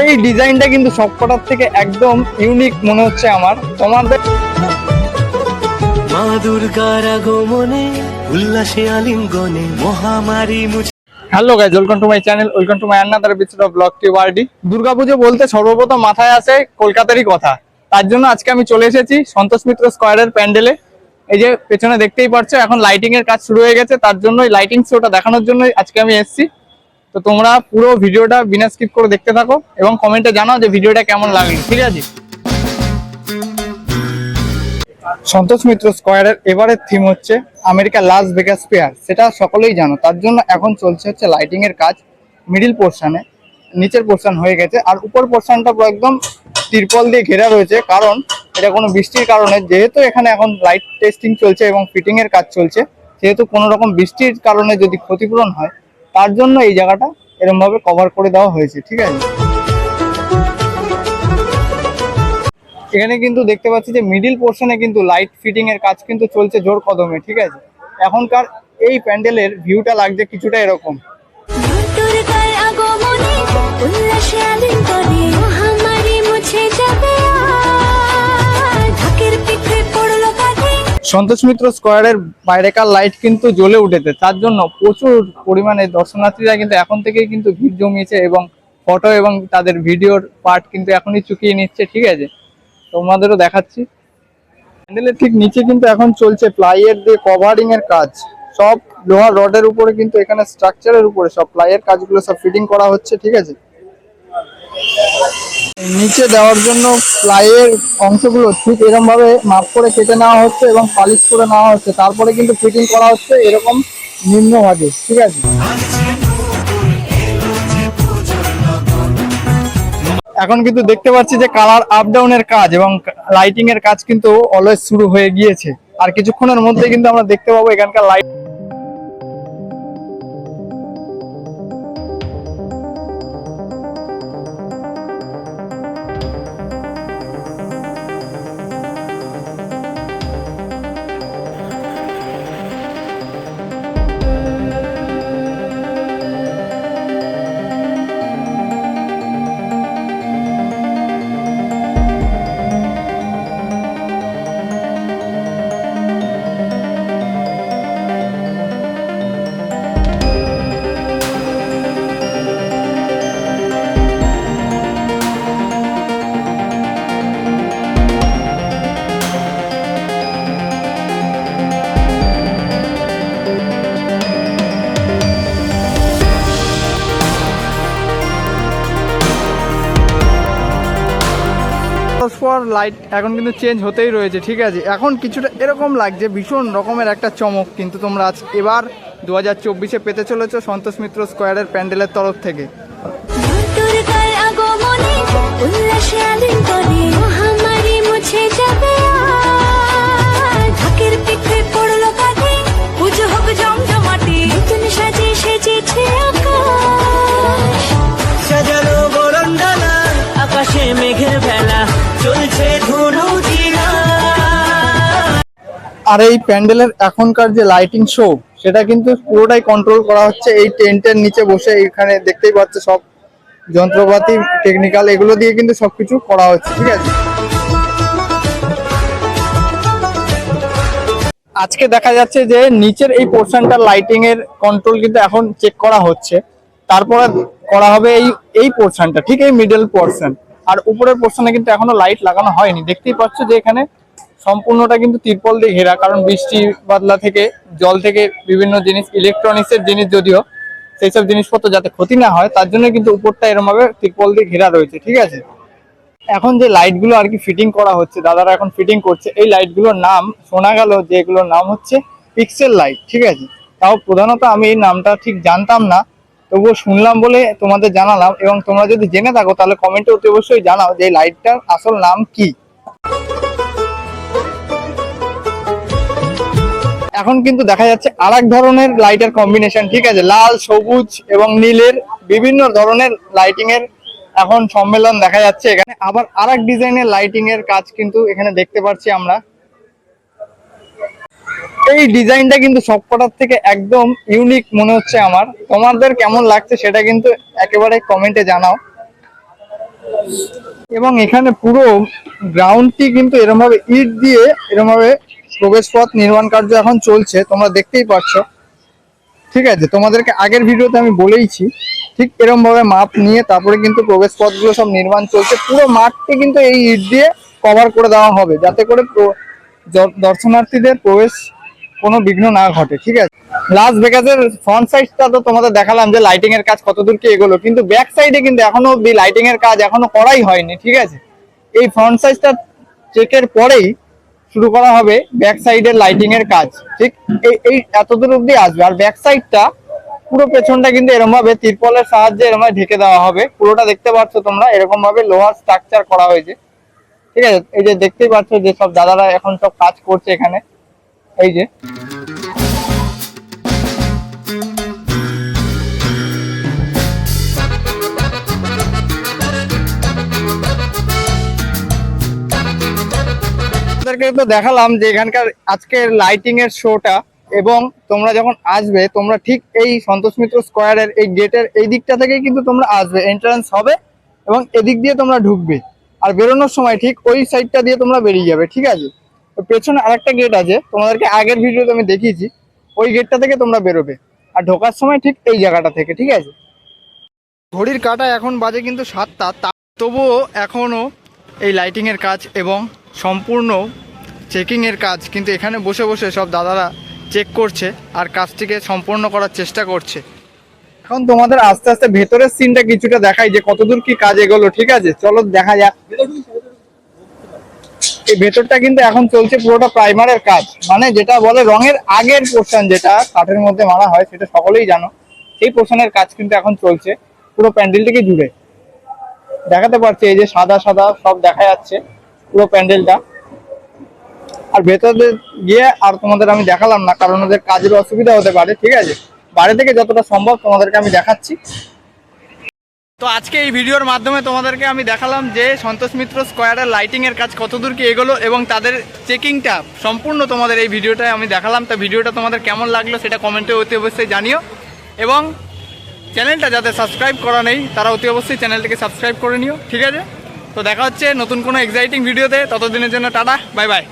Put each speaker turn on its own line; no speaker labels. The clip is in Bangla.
এই ডিজাইনটা কিন্তু সবকটার থেকে একদম ইউনিক মনে হচ্ছে আমার। তোমাদের
মা দুর্গার আগমনে উল্লাসে আলিঙ্গনে মহামারী মুছে
hello guys welcome to my channel welcome to my আন্নাদার বিচুর of blog tube RD Durga Puja বলতে সর্বপ্রথম মাথায় আসে কলকাতারই কথা। তার জন্য আজকে আমি চলে এসেছি সন্তোষ মিত্র স্কোয়ারের প্যান্ডেলে। এই যে পেছনে দেখতেই পারছ এখন লাইটিং এর কাজ শুরু হয়ে গেছে। তার জন্যই লাইটিং শোটা দেখানোর জন্যই আজকে আমি এসেছি। তো তোমরা পুরো ভিডিওটা বিনা স্কিপ করে দেখতে থাকো এবং কমেন্টে জানাও যে ভিডিওটা কেমন লাগল, ঠিক আছে? সন্তোষ মিত্র স্কোয়ারের এবারের থিম হচ্ছে আমেরিকা লাস ভেগাস পেয়ার সেটা সকলেই জানো। তার জন্য এখন চলছে হচ্ছে লাইটিং এর কাজ। মিডিল পোর্শনে নিচের পোর্শন হয়ে গেছে। আর উপর পোর্শনটা পুরো একদম তিরপল দিয়ে ঘেরা রয়েছে। কারণ এটা কোনো বৃষ্টির কারণে, যেহেতু এখানে এখন লাইট টেস্টিং চলছে এবং ফিটিং এর কাজ চলছে যেহেতু কোনো রকম বৃষ্টির কারণে যদি ক্ষতিপূরণ হয় তার জন্য এই জায়গাটা এরকম ভাবে কভার করে দেওয়া হয়েছে, ঠিক আছে? এখানে কিন্তু দেখতে পাচ্ছি যে মিডিল পোর্শনে কিন্তু লাইট ফিটিং এর কাজ কিন্তু চলছে জোর কদমে, ঠিক আছে? এখনকার এই প্যান্ডেলের ভিউটা লাগছে কিছুটা এরকম। সন্তোষ মিত্র স্কোয়ারের বাইরেকার লাইট কিন্তু জ্বলে উঠেছে। তার জন্য প্রচুর পরিমাণে দর্শনার্থীরা কিন্তু এখন থেকেই কিন্তু ভিড় জমিয়েছে এবং ফটো এবং তাদের ভিডিওর পার্ট কিন্তু এখনই চুকিয়ে নিচ্ছে, ঠিক আছে? তোমাদেরও দেখাচ্ছি। প্যান্ডেলের ঠিক নিচে কিন্তু এখন চলছে প্লাইয়ের দিয়ে কভারিং এর কাজ। সব লোহার রডের উপরে কিন্তু এখানে স্ট্রাকচারের উপরে সব প্লাইয়ের কাজগুলো সব ফিটিং করা হচ্ছে, ঠিক আছে? নিচে দেওয়ার জন্য প্লাইয়ের অংশগুলো ঠিক এরকম ভাবে মাপ করে কেটে নেওয়া হচ্ছে এবং পালিশ করে নেওয়া হচ্ছে। তারপরে কিন্তু ফিটিং করা হচ্ছে এরকম নিম্ন ভাগে ঠিক আছে? এখন কিন্তু দেখতে পাচ্ছি যে কালার আপ ডাউনের কাজ এবং লাইটিং এর কাজ কিন্তু অলওয়েজ শুরু হয়ে গিয়েছে। আর কিছুক্ষণের মধ্যে কিন্তু আমরা দেখতে পাবো এখানকার লাইট লাইট এখন কিন্তু চেঞ্জ হতেই রয়েছে, ঠিক আছে? এখন কিছুটা এরকম লাগছে, ভীষণ রকমের একটা চমক, কিন্তু তোমরা আজ এবার দু হাজার চব্বিশে পেতে চলেছ সন্তোষ মিত্র স্কোয়ারের প্যান্ডেলের তরফ থেকে।
আর
এই প্যান্ডেলের এখনকার যে লাইটিং শো সেটা কিন্তু পুরোটাই কন্ট্রোল করা হচ্ছে। এই টেন্টের নিচে বসে এখানে দেখতেই পাচ্ছে সব যন্ত্রপাতি টেকনিক্যাল এগুলো দিয়ে কিন্তু সবকিছু করা হচ্ছে, ঠিক আছে? আজকে দেখা যাচ্ছে যে নিচের এই পোর্শনটা লাইটিং এর কন্ট্রোল কিন্তু এখন চেক করা হচ্ছে। তারপরে করা হবে এই এই পোর্শনটা ঠিক এই মিডল পোর্শন আর উপরের পোর্শনে কিন্তু এখনও লাইট লাগানো হয়নি। দেখতেই পাচ্ছ যে এখানে সম্পূর্ণটা কিন্তু তিরপল দিয়ে ঘেরা, কারণ বৃষ্টি বাদলা থেকে, জল থেকে বিভিন্ন জিনিস ইলেকট্রনিক্স এর জিনিস যদিও, সেই সব জিনিসপত্র যাতে ক্ষতি না হয়, তার জন্য কিন্তু উপরটা এরকম ভাবে তিরপল দিয়ে ঘেরা রয়েছে, ঠিক আছে? এখন যে লাইটগুলো আর কি ফিটিং করা হচ্ছে, দাদারা এখন ফিটিং করছে, এই লাইটগুলোর নাম শোনা গেল যে এগুলোর নাম হচ্ছে পিক্সেল লাইট ঠিক আছে? তাও প্রধানত আমি এই নামটা ঠিক জানতাম না, তবুও শুনলাম বলে তোমাদের জানালাম, এবং তোমরা যদি জেনে থাকো, তাহলে কমেন্টে অতি অবশ্যই জানাও যে এই লাইটটার আসল নাম কি। এখন কিন্তু দেখা যাচ্ছে আর ধরনের লাইটের কম্বিনেশন ঠিক আছে? লাল, সবুজ এবং নীলের বিভিন্ন ধরনের লাইটিং এর এখন সম্মেলন দেখা যাচ্ছে এখানে। আবার আর এক ডিজাইনের লাইটিং এর কাজ কিন্তু এখানে দেখতে পাচ্ছি আমরা। এই ডিজাইনটা কিন্তু সবকটার থেকে একদম ইউনিক মনে হচ্ছে আমার। তোমাদের কেমন লাগছে সেটা কিন্তু একেবারে কমেন্টে জানাও। এবং এখানে পুরো গ্রাউন্ডটি কিন্তু এরকম ভাবে ইট দিয়ে এরকম ভাবে প্রবেশ পথ নির্মাণ কার্য এখন চলছে, তোমরা দেখতেই পাচ্ছ ঠিক আছে, তোমাদেরকে আগের ভিডিওতে আমি বলেইছি, ঠিক এরকম ভাবে মাপ নিয়ে তারপরে কিন্তু প্রবেশ পথগুলো সব নির্মাণ চলছে। পুরো মাঠটি কিন্তু এই ইট দিয়ে কভার করে দেওয়া হবে, যাতে করে দর্শনার্থীদের প্রবেশ কোনো বিঘ্ন না ঘটে, ঠিক আছে? লাস্ট ভেগাসের ফ্রন্ট সাইডটা তো তোমাদের দেখালাম যে লাইটিং এর কাজ কতদূর কি এগোলো, কিন্তু ব্যাক সাইডে কিন্তু এখনও অব্দি লাইটিং এর কাজ এখনও করাই হয়নি, ঠিক আছে? এই ফ্রন্ট সাইজটা চেকের পরেই শুরু করা হবে ব্যাক সাইডের লাইটিং এর কাজ। ঠিক? এই এই এতদূর অব্দি আসবে। আর ব্যাক সাইডটা পুরো পেছনটা কিন্তু এরকম ভাবে তিরপলের সাহায্যে এরকম ঢেকে দেওয়া হবে। পুরোটা দেখতে পাচ্ছ তোমরা এরকম ভাবে লোহার স্ট্রাকচার করা হয়েছে। ঠিক আছে? এই যে দেখতেই পাচ্ছ যে সব দাদারা এখন সব কাজ করছে এখানে। এই যে। আপনাদেরকে তো দেখালাম যে এখানকার আজকের লাইটিং এর শোটা এবং তোমরা যখন আসবে, তোমরা ঠিক এই সন্তোষ মিত্র স্কোয়ারের এই গেটের এই দিকটা থেকেই কিন্তু তোমরা আসবে। এন্ট্রান্স হবে এবং এদিক দিয়ে তোমরা ঢুকবে। আর বেরোনোর সময় ঠিক ওই সাইডটা দিয়ে তোমরা বেরিয়ে যাবে, ঠিক আছে? তো পেছনে আরেকটা গেট আছে, তোমাদেরকে আগের ভিডিওতে আমি দেখিয়েছি। ওই গেটটা থেকে তোমরা বেরোবে। আর ঢোকার সময় ঠিক এই জায়গাটা থেকে, ঠিক আছে? ঘড়ির কাটা এখন বাজে কিন্তু সাতটা তবুও এখনও এই লাইটিংয়ের কাজ এবং সম্পূর্ণ চেকিংয়ের কাজ, কিন্তু এখানে বসে বসে সব দাদারা চেক করছে আর কাজটিকে সম্পূর্ণ করার চেষ্টা করছে। এখন তোমাদের আস্তে আস্তে ভেতরের সিনটা কিছুটা দেখাই যে কতদূর কি কাজ এগোলো, ঠিক আছে? চলো দেখা যাক। এই ভেতরটা কিন্তু এখন চলছে পুরোটা প্রাইমারের কাজ। মানে যেটা বলে রঙের আগের পোর্শন যেটা কাঠের মধ্যে মারা হয়, সেটা সকলেই জানো। সেই পোর্শনের কাজ কিন্তু এখন চলছে পুরো প্যান্ডেলটিকে জুড়ে। দেখাতে পারছি এই যে সাদা সাদা সব দেখা যাচ্ছে পুরো প্যান্ডেলটা। আর ভেতরে গিয়ে আর তোমাদের আমি দেখালাম না, কারণ ওদের কাজের অসুবিধা হতে পারে, ঠিক আছে? বাইরে থেকে যতটা সম্ভব তোমাদেরকে আমি দেখাচ্ছি। তো আজকে এই ভিডিওর মাধ্যমে তোমাদেরকে আমি দেখালাম যে সন্তোষ মিত্র স্কোয়ারের লাইটিংয়ের কাজ কতদূর কি এগোলো এবং তাদের চেকিংটা সম্পূর্ণ তোমাদের এই ভিডিওটায় আমি দেখালাম। তো ভিডিওটা তোমাদের কেমন লাগল সেটা কমেন্টে অতি অবশ্যই জানিও। এবং চ্যানেলটা যাদের সাবস্ক্রাইব করা নেই, তারা অতি অবশ্যই চ্যানেলটিকে সাবস্ক্রাইব করে নিও, ঠিক আছে? তো দেখা হচ্ছে নতুন কোনো এক্সাইটিং ভিডিওতে ততদিনের জন্য টাটা বাই বাই